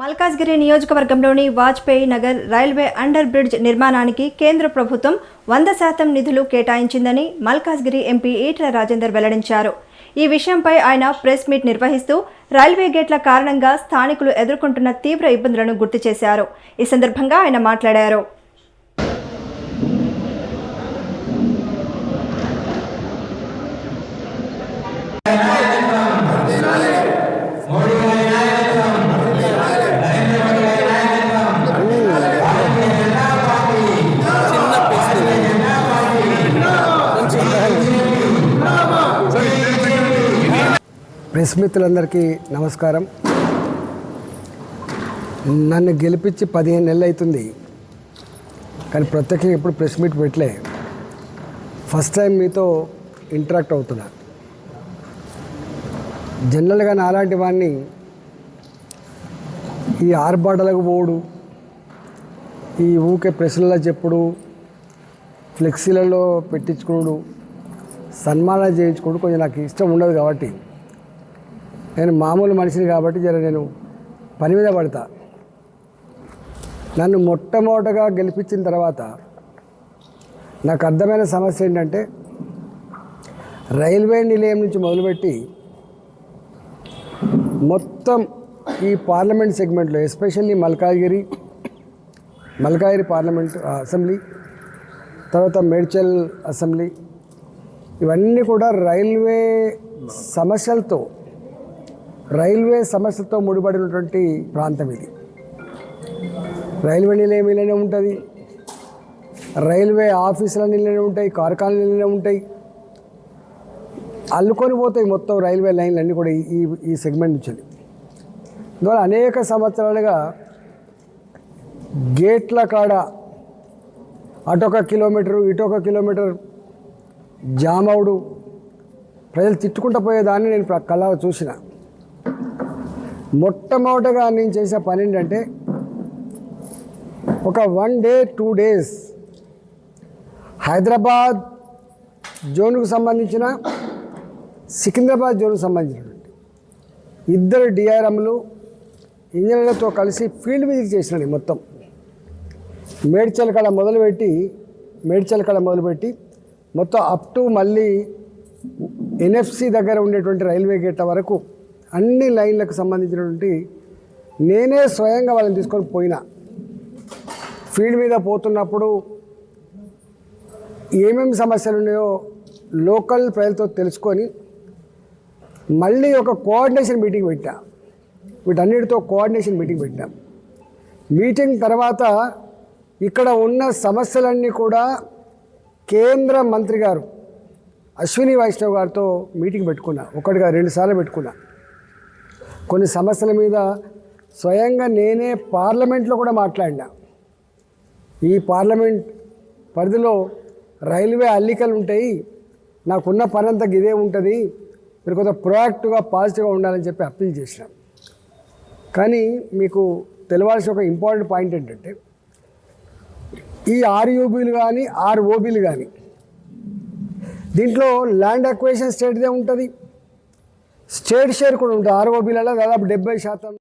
మల్కాజ్గిరి నియోజకవర్గంలోని Vajpayee Nagar railway under bridge నిర్మాణానికి కేంద్ర ప్రభుత్వం వంద శాతం నిధులు కేటాయించిందని మల్కాజ్గిరి ఎంపీ ఈటల రాజేందర్ వెల్లడించారు. ఈ విషయంపై ఆయన ప్రెస్ మీట్ నిర్వహిస్తూ రైల్వే గేట్ల కారణంగా స్థానికులు ఎదుర్కొంటున్న తీవ్ర ఇబ్బందులను గుర్తు చేశారు. ఈ సందర్భంగా ఆయన మాట్లాడారు. ప్రెస్ మిత్రులందరికీ నమస్కారం. నన్ను గెలిపించి పదిహేను నెలలు అవుతుంది కానీ ప్రత్యేకంగా ఎప్పుడు ప్రెస్ మీట్ పెట్టలే. ఫస్ట్ టైం మీతో ఇంటరాక్ట్ అవుతున్నా. జనరల్గా నాలాంటి వాడిని ఈ ఆర్బాటలకు పోడు ఈ ఊకే ప్రశ్నలలో చెప్పుడు ఫ్లెక్సీలలో పెట్టించుకోడు సన్మానం చేయించుకోడు కొంచెం నాకు ఇష్టం ఉండదు కాబట్టి. నేను మామూలు మనిషిని కాబట్టి జర నేను పని మీద పడతా. నన్ను మొట్టమొదటగా గెలిపించిన తర్వాత నాకు అర్థమైన సమస్య ఏంటంటే రైల్వే నిలయం నుంచి మొదలుపెట్టి మొత్తం ఈ పార్లమెంట్ సెగ్మెంట్లో especially Malkajgiri Malkajgiri parliament assembly తర్వాత మేడ్చల్ అసెంబ్లీ ఇవన్నీ కూడా రైల్వే సమస్యలతో రైల్వే సమస్యతో ముడిపడినటువంటి ప్రాంతం ఇది. రైల్వే నిలయం ఇలానే ఉంటుంది. రైల్వే ఆఫీసుల నిలనే ఉంటాయి కార్ఖానాలు నిలనే ఉంటాయి. అల్లుకొని పోతాయి మొత్తం రైల్వే లైన్లు అన్నీ కూడా ఈ- ఈ సెగ్మెంట్ నుంచి. అందువల్ల అనేక సంవత్సరాలుగా గేట్ల కాడ అటొక కిలోమీటరు ఇటొక కిలోమీటర్ జామ్ అవుడు ప్రజలు తిట్టుకుంటూ పోయేదాన్ని నేను కళ్ళ చూసిన. మొట్టమొదటగా నేను చేసే పని ఏంటంటే ఒక one day two days Hyderabad జోన్కు సంబంధించిన సికింద్రాబాద్ జోన్కు సంబంధించినటువంటి ఇద్దరు డిఆర్ఎంలు ఇంజనీర్లతో కలిసి ఫీల్డ్ విజిట్ చేసినాను మొత్తం. మేడ్చల్ కళ మొదలుపెట్టి మేడ్చల్ కళ మొదలుపెట్టి మొత్తం అప్ టు మళ్ళీ ఎన్ఎఫ్సి దగ్గర ఉండేటువంటి రైల్వే గేట్ల వరకు అన్ని లైన్లకు సంబంధించినటువంటి నేనే స్వయంగా వాళ్ళని తీసుకొని పోయినా. ఫీల్డ్ మీద పోతున్నప్పుడు ఏమేమి సమస్యలు ఉన్నాయో లోకల్ ప్రజలతో తెలుసుకొని మళ్ళీ ఒక కోఆర్డినేషన్ మీటింగ్ పెట్టా. వీటన్నిటితో కోఆర్డినేషన్ మీటింగ్ పెట్టాం. మీటింగ్ తర్వాత ఇక్కడ ఉన్న సమస్యలన్నీ కూడా కేంద్ర మంత్రి గారు అశ్విని వైష్ణవ్ గారితో మీటింగ్ పెట్టుకున్నా. ఒకటిగా రెండు సార్లు పెట్టుకున్నా. కొన్ని సమస్యల మీద స్వయంగా నేనే పార్లమెంట్లో కూడా మాట్లాడినా. ఈ పార్లమెంట్ పరిధిలో రైల్వే అల్లికలు ఉంటాయి. నాకున్న పని అంతా ఇదే ఉంటుంది. మీరు కొంత ప్రొయాక్టివ్గా పాజిటివ్గా ఉండాలని చెప్పి అప్పీల్ చేసినాం. కానీ మీకు తెలవాల్సిన ఒక ఇంపార్టెంట్ పాయింట్ ఏంటంటే ఈ ఆర్యూబీలు కానీ ఆర్ఓబీలు కానీ దీంట్లో ల్యాండ్ అక్వేషన్ స్టేట్దే ఉంటుంది. స్టేట్ షేర్ కూడా ఉంటుంది ఆర్ఓబీలలో దాదాపు డెబ్బై శాతం